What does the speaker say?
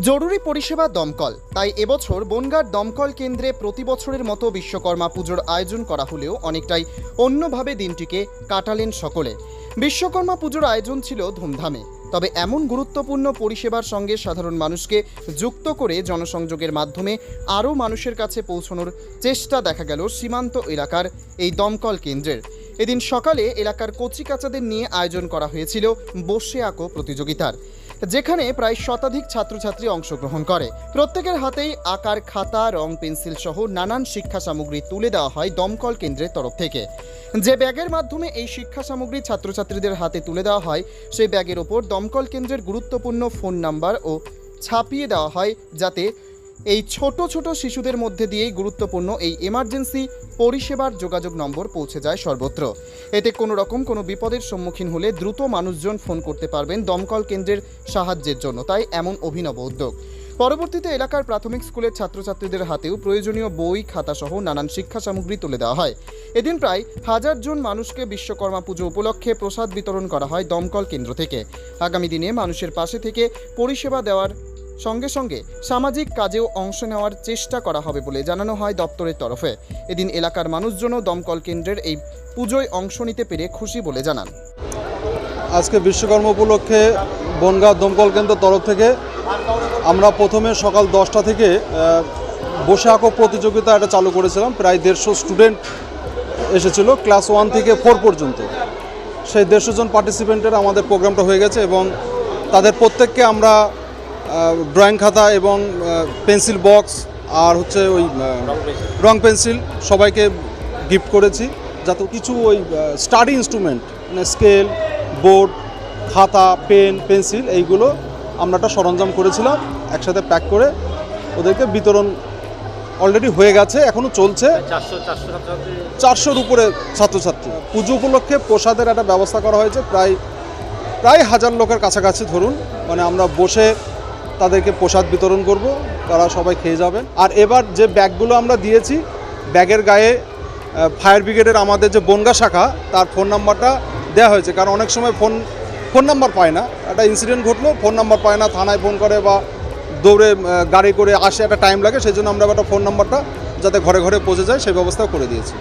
জরুরি পরিষেবা দমকল। তাই এবছর বনগাঁর দমকল কেন্দ্রে প্রতি বছরের মতো বিশ্বকর্মা পুজোর আয়োজন করা হলেও অনেকটাই অন্যভাবে দিনটিকে কাটালেন সকলে। বিশ্বকর্মা পুজোর আয়োজন ছিল ধুমধামে। তবে এমন গুরুত্বপূর্ণ পরিষেবার সঙ্গে সাধারণ মানুষকে যুক্ত করে জনসংযোগের মাধ্যমে আরও মানুষের কাছে পৌঁছানোর চেষ্টা দেখা গেল সীমান্ত এলাকার এই দমকল কেন্দ্রের। এদিন সকালে এলাকার কচিকাচাদের নিয়ে আয়োজন করা হয়েছিল বসে আঁকো প্রতিযোগিতার। যেখানে প্রায় শতাধিক ছাত্রছাত্রী অংশগ্রহণ করে। প্রত্যেকের হাতেই আকার খাতা, রং, পেন্সিল সহ নানান শিক্ষা সামগ্রী তুলে দেওয়া হয় দমকল কেন্দ্রের তরফ থেকে। যে ব্যাগের মাধ্যমে এই শিক্ষা সামগ্রী ছাত্রছাত্রীদের হাতে তুলে দেওয়া হয়, সেই ব্যাগের ওপর দমকল কেন্দ্রের গুরুত্বপূর্ণ ফোন নাম্বার ও ছাপিয়ে দেওয়া হয় যাতে এই ছোট ছোট শিশুদের মধ্যে দিয়েই গুরুত্বপূর্ণ এই এমার্জেন্সি পরিষেবার যোগাযোগ নম্বর পৌঁছে যায় সর্বত্র। এতে কোনো রকম কোনো বিপদের সম্মুখীন হলে দ্রুত মানুষজন ফোন করতে পারবেন দমকল কেন্দ্রের সাহায্যের জন্য, তাই এমন অভিনব উদ্যোগ। পরবর্তীতে এলাকার প্রাথমিক স্কুলের ছাত্রছাত্রীদের হাতেও প্রয়োজনীয় বই খাতা সহ নানান শিক্ষা সামগ্রী তুলে দেওয়া হয়। এদিন প্রায় হাজার জন মানুষকে বিশ্বকর্মা পুজো উপলক্ষে প্রসাদ বিতরণ করা হয় দমকল কেন্দ্র থেকে। আগামী দিনে মানুষের পাশে থেকে পরিষেবা দেওয়ার সঙ্গে সঙ্গে সামাজিক কাজেও অংশ নেওয়ার চেষ্টা করা হবে বলে জানানো হয় দপ্তরের তরফে। এদিন এলাকার মানুষজনও দমকল কেন্দ্রের এই পুজোয় অংশ নিতে পেরে খুশি বলে জানান। আজকে বিশ্বকর্মা উপলক্ষে বনগাঁ দমকল কেন্দ্রের তরফ থেকে আমরা প্রথমে সকাল দশটা থেকে বসে আঁকো প্রতিযোগিতা এটা চালু করেছিলাম। প্রায় দেড়শো স্টুডেন্ট এসেছিল ক্লাস ওয়ান থেকে ফোর পর্যন্ত। সেই দেড়শো জন পার্টিসিপেন্টের আমাদের প্রোগ্রামটা হয়ে গেছে এবং তাদের প্রত্যেককে আমরা ড্রয়িং খাতা এবং পেন্সিল বক্স আর হচ্ছে ওই রং পেন্সিল সবাইকে গিফট করেছি যাতে কিছু ওই স্টাডি ইনস্ট্রুমেন্ট মানে স্কেল বোর্ড খাতা পেন পেন্সিল এইগুলো আমরা একটা সরঞ্জাম করেছিলাম একসাথে প্যাক করে ওদেরকে বিতরণ অলরেডি হয়ে গেছে এখনও চলছে। চারশোর উপরে ছাত্রছাত্রী। পুজো উপলক্ষে প্রসাদের একটা ব্যবস্থা করা হয়েছে প্রায় প্রায় হাজার লোকের কাছাকাছি ধরুন মানে আমরা বসে তাদেরকে প্রসাদ বিতরণ করব, তারা সবাই খেয়ে যাবেন। আর এবার যে ব্যাগগুলো আমরা দিয়েছি, ব্যাগের গায়ে ফায়ার ব্রিগেডের আমাদের যে বনগা শাখা, তার ফোন নাম্বারটা দেওয়া হয়েছে। কারণ অনেক সময় ফোন ফোন নাম্বার পায় না। একটা ইনসিডেন্ট ঘটলো, ফোন নাম্বার পায় না, থানায় ফোন করে বা দৌড়ে গাড়ি করে আসে, একটা টাইম লাগে, সেই জন্য আমরা একটা ফোন নাম্বারটা যাতে ঘরে ঘরে পৌঁছে যায়, সেই ব্যবস্থাও করে দিয়েছি।